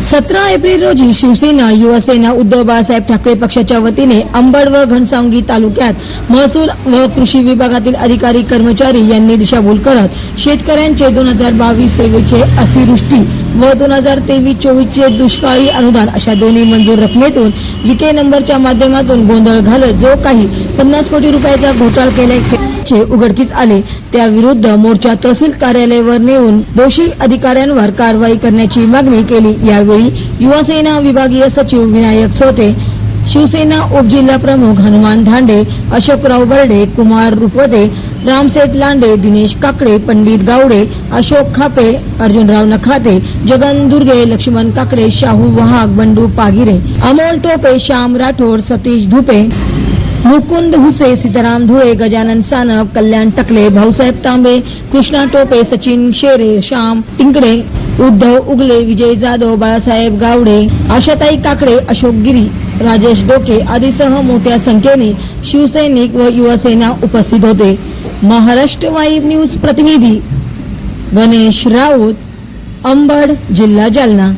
सतरा एप्रिल रोजी शिवसेना युवासेना उद्धव बाळासाहेब ठाकरे पक्षाच्या वतीने अंबड व घनसावंगी तालुक्यात महसूल व कृषी विभागातील अधिकारी कर्मचारी यांनी दिशाभूल करत शेतकऱ्यांचे दोन हजार बावीस तेवीसचे अतिवृष्टी व दोन हजार तेवीस चोवीसचे दुष्काळी अनुदान अशा दोन्ही मंजूर रकमेतून विके नंबरच्या माध्यमातून गोंधळ घालत जो काही पन्नास कोटी रुपयाचा घोटाळ केल्याचे उघडकीस आले त्याविरुद्ध मोर्चा तहसील कार्यालयावर नेऊन दोषी अधिकाऱ्यांवर कारवाई करण्याची मागणी केली. यावेळी यावेळी युवासेना विभागीय सचिव विनायक सोते शिवसेना उपजिल्हा प्रमुख हनुमान धांडे अशोकराव बर्डे कुमार रुपवते रामसेठ लांडे दिनेश काकडे पंडित गावडे अशोक खापे अर्जुनराव नखाते जगन दुर्गे लक्ष्मण काकडे शाहू वहाग बंडू पागिरे अमोल टोपे श्याम राठोड सतीश धुपे मुकुंद हुसे सीताराम धुळे गजानन सानप कल्याण टकले भाऊसाहेब तांबे कृष्णा टोपे सचिन शेरे श्याम टिंकडे उद्धव उगले विजय जाधव बाळासाहेब गावडे आशाताई काकडे अशोक गिरी राजेश डोके आदीसह मोठ्या संख्येने शिवसैनिक व युवासेना उपस्थित होते. महाराष्ट्र वाईब न्यूज प्रतिनिधी गणेश राऊत अंबड जिल्हा जालना.